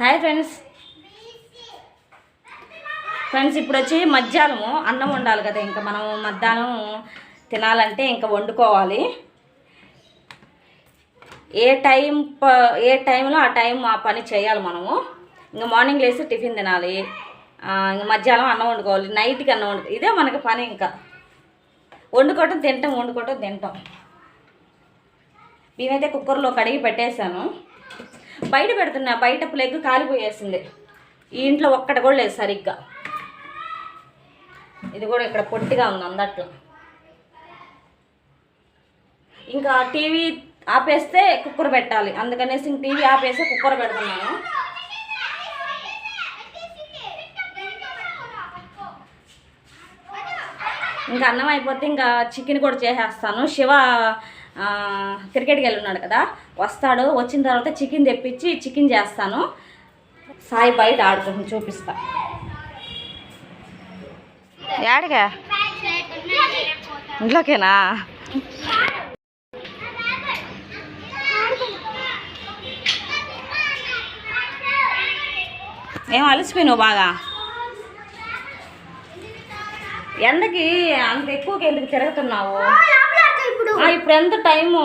Hi friends friends ఇప్పుడు వచ్చి మధ్యాహ్నము అన్నం వండాలి కదా. ఇంకా మనం మధ్యాహ్నం తినాలంటే ఇంకా వండుకోవాలి. ఏ టైం ప- ఏ టైంలో ఆ టైం ఆ పని చేయాలి మనము. ఇంకా మార్నింగ్ లేసి టిఫిన్ తినాలి. ఇంకా మధ్యాహ్నం అన్నం వండుకోవాలి. నైట్కి అన్నం వండు ఇదే మనకి పని ఇంకా. వండుకోవటం తింటాం వండుకోవటం తింటాం. మేమైతే కుక్కర్లో కడిగి పెట్టేశాను. బయట పెడుతున్నా బయట ప్లగ్ కాలిపోయేసింది ఈ ఇంట్లో ఒక్కటి కూడా లేదు సరిగ్గా. ఇది కూడా ఇక్కడ పొట్టిగా ఉంది అందట్లో. ఇంకా టీవీ ఆపేస్తే కుక్కర్ పెట్టాలి. అందుకనేసి ఇంక టీవీ ఆపేస్తే కుక్కర్ పెడుతున్నాను. ఇంకా అన్నం అయిపోతే ఇంకా చికెన్ కూడా చేసేస్తాను. శివ క్రికెట్కి వెళ్ళి ఉన్నాడు కదా వస్తాడు వచ్చిన తర్వాత చికెన్ తెప్పించి చికెన్ చేస్తాను. సాయి బయట ఆడుకుంటుంది చూపిస్తా. యాడిగా? ఇంట్లోకేనా? ఏం అలసిపోయినావు బాగా? ఎండకి అంత ఎక్కువకి ఎందుకు తిరుగుతున్నావు? ఇప్పుడు ఎంత టైము?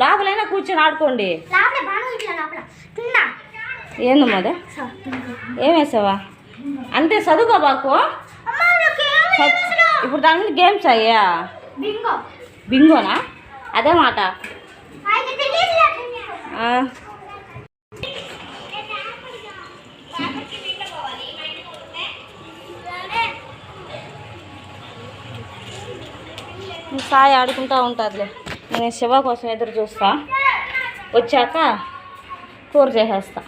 లోపలైనా కూర్చొని ఆడుకోండి. లోపల బాగా ఇట్లా లోపల. కింద ఏందమ్మా అదే ఏం వేసావా? అంతే చదువుకో బాకు ఇప్పుడు దాని మీద గేమ్స్ అయ్యా? బింగో. బింగోనా? అదే మాట. సాయి ఆడుకుంటా ఉంటుందిలే నేను శివ కోసం ఎదురు చూస్తా. వచ్చాక కూర చేసేస్తా.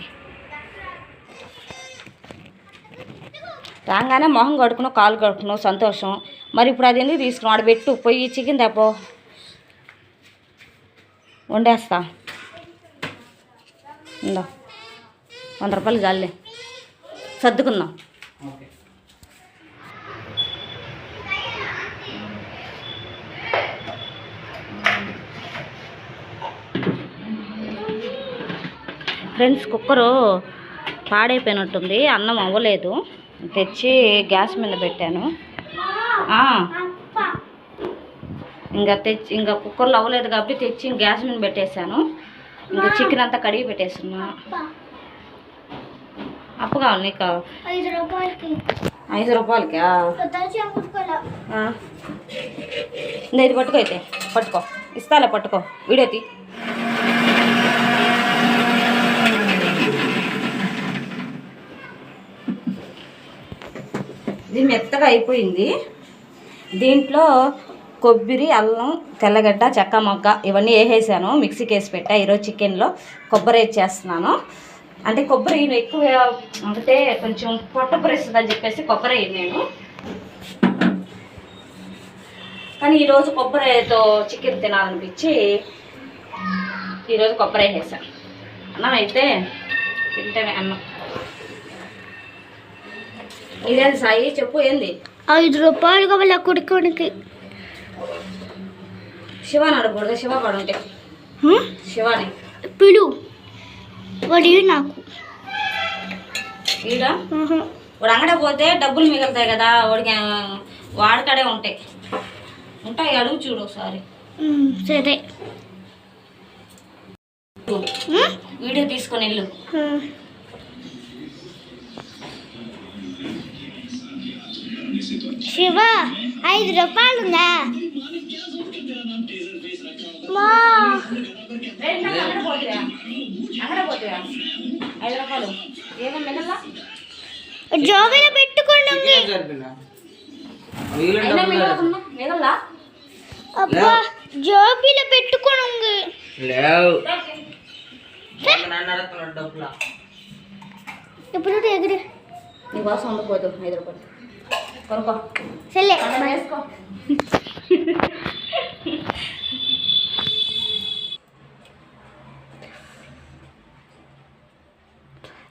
రాగానే మొహం కడుకున్నావు కాలు కడుకున్నావు సంతోషం. మరి ఇప్పుడు అది ఎందుకు తీసుకున్నావు? ఆడ పెట్టు పొయ్యి చికెన్ తప్పో. వండేస్తా. ఉందా వంద రూపాయలు జాలే సర్దుకుందాం. Friends cooker పాడైపోయినట్టుంది. అన్నం అవ్వలేదు. తెచ్చి గ్యాస్ మీద పెట్టాను. ఇంకా తెచ్చి ఇంకా కుక్కర్లో అవ్వలేదు కాబట్టి తెచ్చి గ్యాస్ మీద పెట్టేశాను. ఇంకా చికెన్ అంతా కడిగి పెట్టేస్తున్నా. అప్పు కావాలి నీకు? ఐదు రూపాయలకి. ఇది పట్టుకో అయితే. పట్టుకో. ఇస్తాలే పట్టుకో. వీడియో తీ. ఇది మెత్తగా అయిపోయింది. దీంట్లో కొబ్బరి అల్లం తెల్లగడ్డ చెక్క మొక్క ఇవన్నీ వేసేసాను మిక్సీకి వేసి పెట్టా. ఈరోజు చికెన్లో కొబ్బరి వేసేస్తున్నాను. అంటే కొబ్బరి ఎక్కువ అంటే కొంచెం పొట్టపరిస్తుంది అని చెప్పేసి కొబ్బరి నేను. కానీ ఈరోజు కొబ్బరితో చికెన్ తినాలనిపించి ఈరోజు కొబ్బరి వేసాను అన్నం అయితే తింటేనే అన్నం. ఇదేంది సాయి? చెప్పు ఏంది? ఐదు రూపాయలు కావాలి కొడుకోనికి? శివాని అడగకూడదు? శివ కూడా ఉంటే. శివాని. పిలు. వాడి నాకు. ఈడ? వాడు అంగడ పోతే డబ్బులు మిగులుతాయి కదా వాడికి వాడికాడే ఉంటాయి. ఉంటాయి అడుగు చూడు ఒకసారి. సరే. వీడియో తీసుకొని వెళ్ళు. శివ ఐదు రూపాయలు. ఉందా జోబిలో పెట్టుకోండి అబ్బా జోబిలో పెట్టుకోండి లేవు. ఇప్పుడు ఎగిరి. నీకోసం ఉండకపోదు ఐదు రూపాయలు. కొనుక్కో. సరే వేసుకో.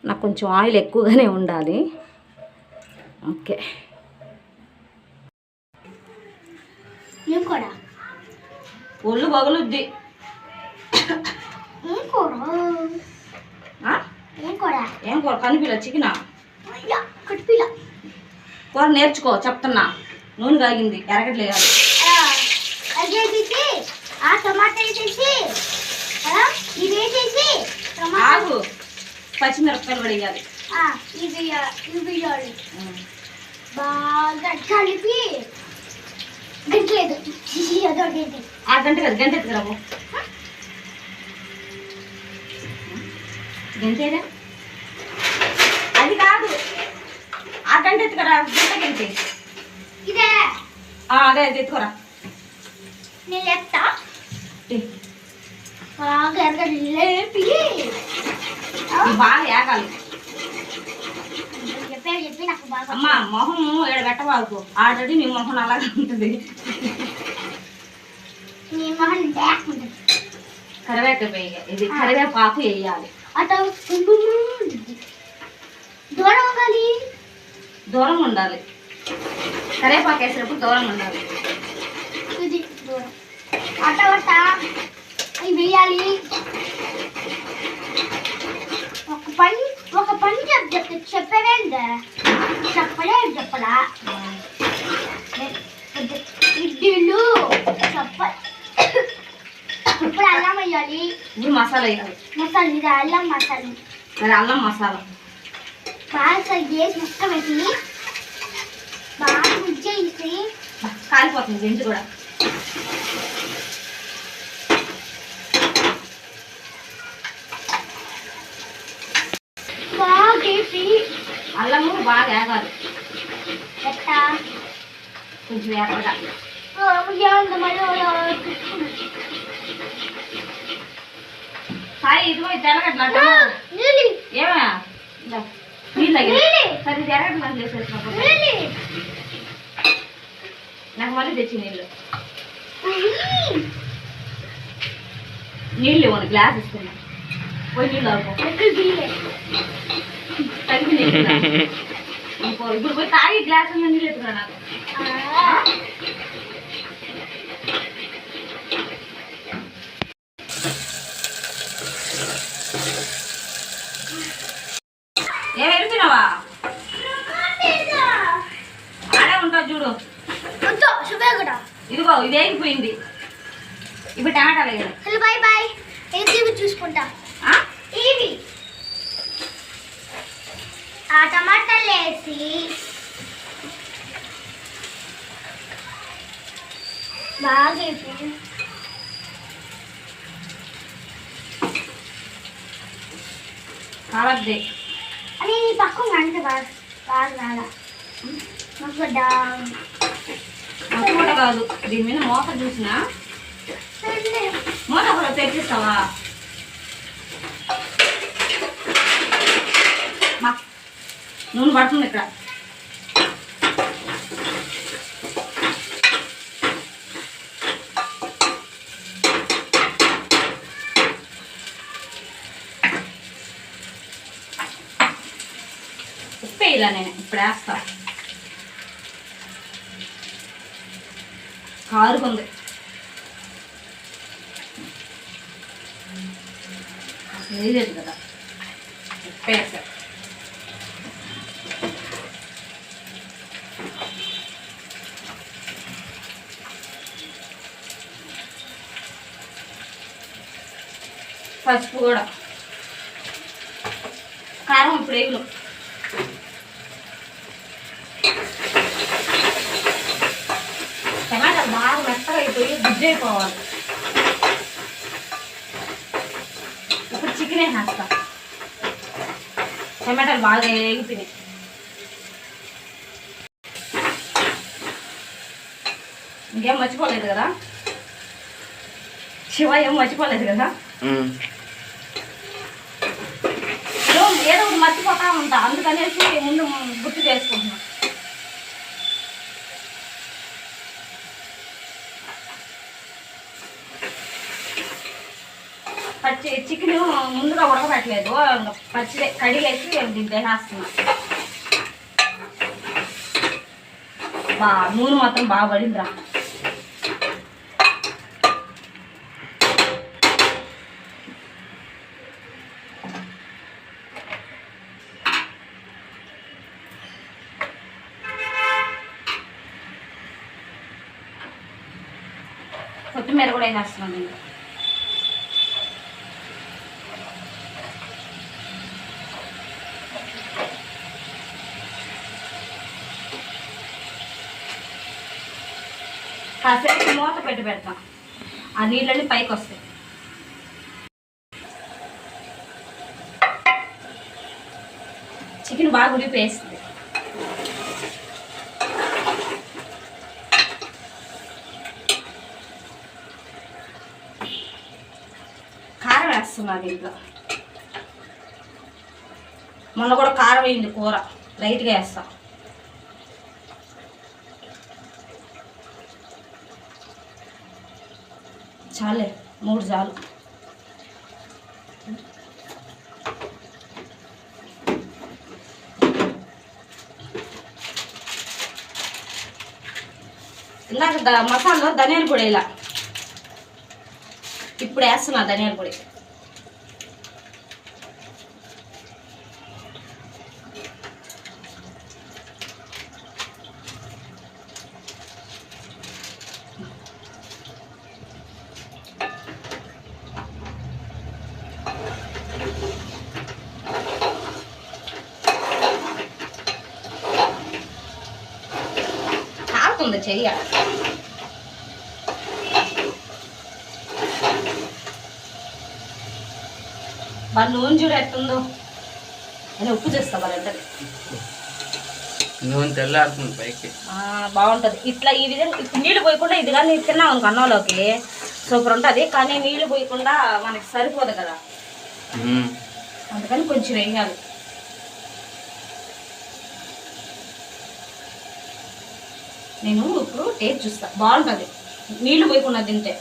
నాకు కొంచెం ఆయిల్ ఎక్కువగానే ఉండాలి. ఓకే. కూడా ఒళ్ళు పగులుద్ది? ఏం కూర? ఏం కూర? కనిపిల్ల చికెన్? అయ్యా కట్టిపిల్ల కూర నేర్చుకో చెప్తున్నా. నూనె కాగింది ఎరగట్లేదు ఆ టమాటా వేసేసి ఇది వేసేసి ఆగు. పచ్చిమిరపకాయలు ఇది ఇది వేయాలి. బాగా కలిపి గంటలేదు. అదొకటి ఆ గంట కదా గంట ఎత్తుకురావు అది కాదు గంట ఎత్తుకురా గంటే ఇదే. అదే అది ఎత్తుకోరా. నేను లేపుతా బాగా లేపి. బాగా ఏగాలి. అమ్మ మొహం ఏడ పెట్టవాకు ఆల్రెడీ నీ మొహం అలాగే ఉంటుంది. నీ మొహం కరివేపాకు వేయ ఇది కరివేపాకు వేయాలి. అటు దూరం దూరంగా ఉండాలి. కరివేపాకు వేసినప్పుడు దూరంగా ఉండాలి. ఇది దూరం. అట్ట అట్ట వేయాలి. ఒక పని ఒక పని చెప్ చెప్తే చెప్పవేంటే? చెప్పలే చెప్పలా? ఇడ్లీలు చెప్ప ఇప్పుడు అల్లం వేయాలి. ఇప్పుడు మసాలా వేయాలి. మసాలా ఇది అల్లం మసాలా. మరి అల్లం మసాలా. బాగా వేసి ముక్క పెట్టి బాగా ముచ్చేసి కాలిపోతుంది గెంజి కూడా బాగా వేసి అల్లము బాగా ఏగాలి ఎట్ట కొంచెం ఏగగా ఏమంత మళ్ళీ సాయి ఇదిగో ఇది తెల్లగడ్డ నీళ్ళు. సరే ఎర్రగడ్డ చేసేసినప్పుడు నీళ్ళు నాకు మళ్ళీ తెచ్చి నీళ్ళు. నీళ్ళు ఇవ్వను గ్లాస్ ఇస్తున్నా. పోయి నీళ్ళు బియ్యే తగ్గి నీళ్ళు ఇప్పుడు పోయి తాగి గ్లాస్ నీళ్ళు ఎత్తుకురా నాకు ఏ వెళ్ళిపోయినావా ఆడే ఉంటావు చూడు వద్దు శుభే కూడా ఇదిగో ఇది వేగిపోయింది ఇప్పుడు టమాటాలు వేయాలి హలో బాయ్ బాయ్. ఏ టీవీ చూసుకుంటా. ఆ? టీవీ. ఆ టమాటాలు వేసి. బాగా కాలద్ది అని పక్కన అంటే బాగా బాగా రాలా. కూడా కాదు. దీని మీద మూత చూసినా? మూత కూడా తెచ్చిస్తావా మా. నూనె పడుతుంది ఇక్కడ. ఉప్పు వేయాల నేను. ఇప్పుడు వేస్తాను కారుకుంది. అసలు వేయలేదు కదా ఉప్పు పసుపు కూడా. కారం ఇప్పుడు వేయలు టమాటా బాగా మెత్తగా అయిపోవాలి ఇప్పుడు చికెన్ వేసేస్తా టమాటాలు బాగా వేగిపోయినాయి. ఇంకేం మర్చిపోలేదు కదా? శివ ఏం మర్చిపోలేదు కదా? ఏదో ఏదో ఒకటి మర్చిపోతా ఉంటా. అందుకనేసి ముందు గుర్తు చేసుకుంటున్నా. చికెన్ ముందుగా ఉడకబెట్టలేదు. పచ్చి కడిగేసి దీంట్లో వేసేస్తున్నా బా నూనె మాత్రం బాగా పడిందిరా. కొత్తిమీర కూడా వేసేస్తున్నాను కాసేపు మూత పెట్టి పెడతాం. ఆ నీళ్ళని పైకి వస్తాయి. చికెన్ బాగా ఉడిపేస్తుంది కారం వేస్తున్నా దీంట్లో. మొన్న కూడా కారం అయింది కూర. లైట్గా వేస్తాం. చాలే మూడు చాలు. ఇందాక ద మసాలా ధనియాల పొడి ఇలా ఇప్పుడు వేస్తున్నా ధనియాల పొడి. కాలుతుంది చెయ్య వాళ్ళ నూనె చూడు ఎట్టుందో నేను ఉప్పు చేస్తా నూనె తెల్లారుతుంది పైకి బాగుంటుంది ఇట్లా ఈ విధంగా ఇప్పుడు నీళ్ళు పోయకుండా ఇది కానీ తిన్నాం అనుకో అన్నంలోకి సూపర్ ఉంటుంది కానీ నీళ్ళు పోయకుండా మనకి సరిపోదు కదా. అందుకని కొంచెం వేయాలి నేను ఇప్పుడు టేస్ట్ చూస్తా. బాగుంటుంది. నీళ్ళు పోయకుండా తింటే.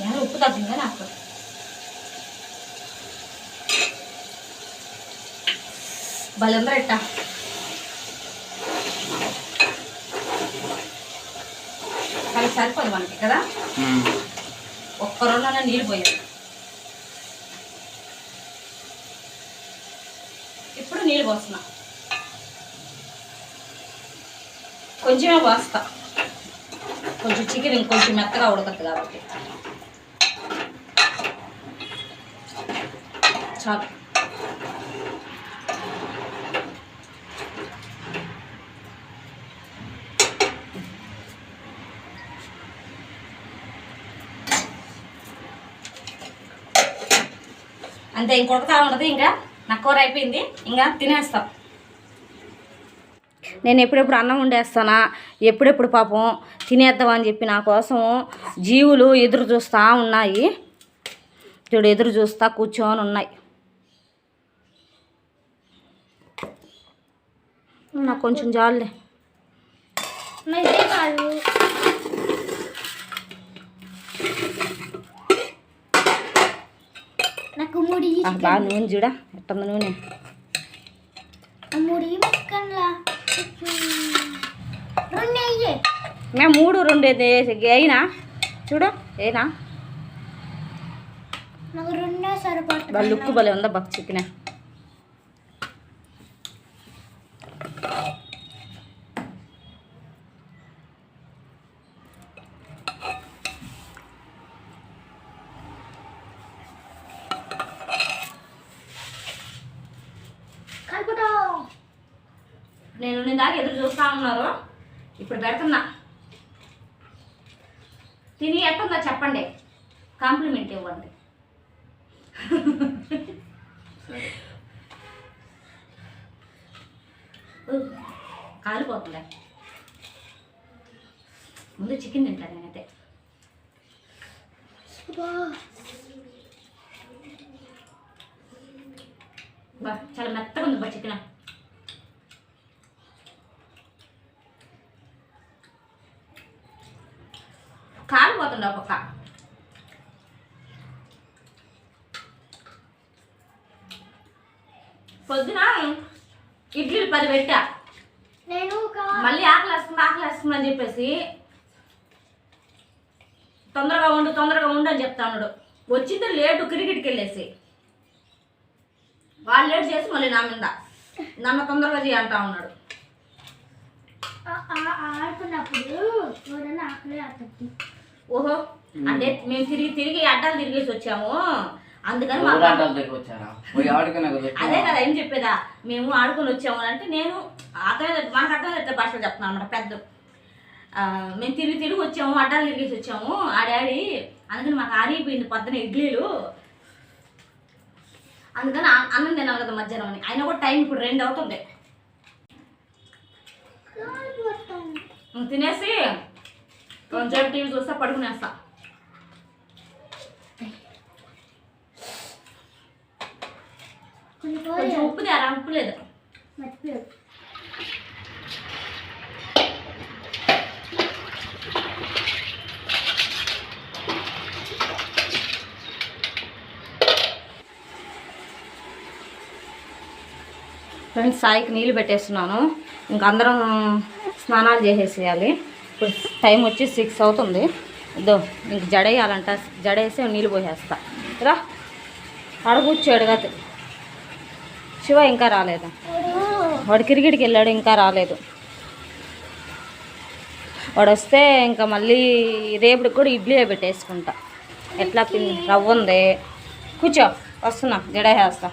ఏమైనా ఉప్పు తగ్గిందా నాకు? బలందరూ ఎట్టా కానీ సరిపోదు మనకి కదా? మ్మ్. ఒక్క రెండున నీళ్ళు పోయాలి ఇప్పుడు నీళ్ళు పోస్తున్నా కొంచెమే పోస్తా. కొంచెం చికెన్ ఇంకొంచెం మెత్తగా ఉడకద్దు కాబట్టి. చాలు. అంతే ఇంకొడతా ఉండదు ఇంకా? నా కూర అయిపోయింది. ఇంకా తినేస్తాం. నేను ఎప్పుడెప్పుడు అన్నం వండేస్తానా? ఎప్పుడెప్పుడు పాపం తినేద్దామని చెప్పి నా కోసం జీవులు ఎదురు చూస్తూ ఉన్నాయి. చూడు ఎదురు చూస్తా కూర్చొని ఉన్నాయి. నాకు కొంచెం జాలులే ఇదే కాదు నాకు ముడి ఆ, బాగా నూనె చూడా ఎట్టుంది నూనె ముడి ముక్కన్లా రెండు అయ్యే మేము మూడు రెండు ఏ- అయినా చూడు ఏనా నాకు రెండో సరిపడు వాళ్ళ లుక్ భలే ఉందా బక్ చికెన్ నేను నేను దాకా ఎదురు చూస్తా ఉన్నారు. ఇప్పుడు పెడుతున్నా. తిని ఎట్టుందో చెప్పండి. కాంప్లిమెంట్ ఇవ్వండి. కాలిపోతుందా? ముందు చికెన్ తింటాను నేనైతే. బా చాలా మెత్తగా ఉంది బా చికెన్. కాలిపోతుండే ఒక్కొక్క పొద్దున ఇడ్లీలు పది పెట్టా. నేను మళ్ళీ ఆకలి వేస్తుంది ఆకలి వేస్తుంది అని చెప్పేసి తొందరగా ఉండు తొందరగా ఉండు అని చెప్తా ఉన్నాడు వచ్చింది లేటు క్రికెట్కి వెళ్ళేసి. వాళ్ళు లేట్ చేసి మళ్ళీ నా మీద నాన్న తొందరగా చేయ అంటా ఉన్నాడు. ఆ- ఆ- ఆడుకున్నప్పుడు ఎవరైనా ఆకలి ఆడుతుంది ఓహో అంటే మేము తిరిగి తిరిగి అడ్డాలు తిరిగేసి వచ్చాము. అందుకని అదే కదా ఏం చెప్పేదా? మేము ఆడుకొని వచ్చాము అంటే నేను అర్థం మనకు ఎట్లా భాషలో చెప్తున్నాను అనమాట పెద్ద. ఆ, మేము తిరిగి తిరిగి వచ్చాము అడ్డాలు తిరిగేసి వచ్చాము. ఆడాడి అందుకని మాకు ఆరిపోయింది పొద్దున ఇడ్లీలు. అందుకని అన్నం తినాలి కదా మధ్యాహ్నం అని. అయినా కూడా టైం ఇప్పుడు రెండు అవుతుంది. తినేసి కొంచెం టీవీ చూస్తా పడుకునేస్తా. కొంచెం ఉప్పు తేరా ఉప్పు లేదు. ఫ్రెండ్స్ సాయికి నీళ్ళు పెట్టేస్తున్నాను. ఇంక అందరం స్నానాలు చేసేసేయాలి. ఇప్పుడు టైం వచ్చి సిక్స్ అవుతుంది. ఇదో ఇంక జడేయాలంట. జడేసి నీళ్ళు పోసేస్తా. రా. ఆడ కదా శివ ఇంకా రాలేదు. వాడు క్రికెట్కి వెళ్ళాడు ఇంకా రాలేదు. వాడు వస్తే ఇంకా మళ్ళీ రేపుడికి కూడా ఇడ్లీ పెట్టేసుకుంటా. ఎట్లా పిండి రవ్వ ఉంది. కూర్చో. వస్తున్నా. జడేసేస్తా.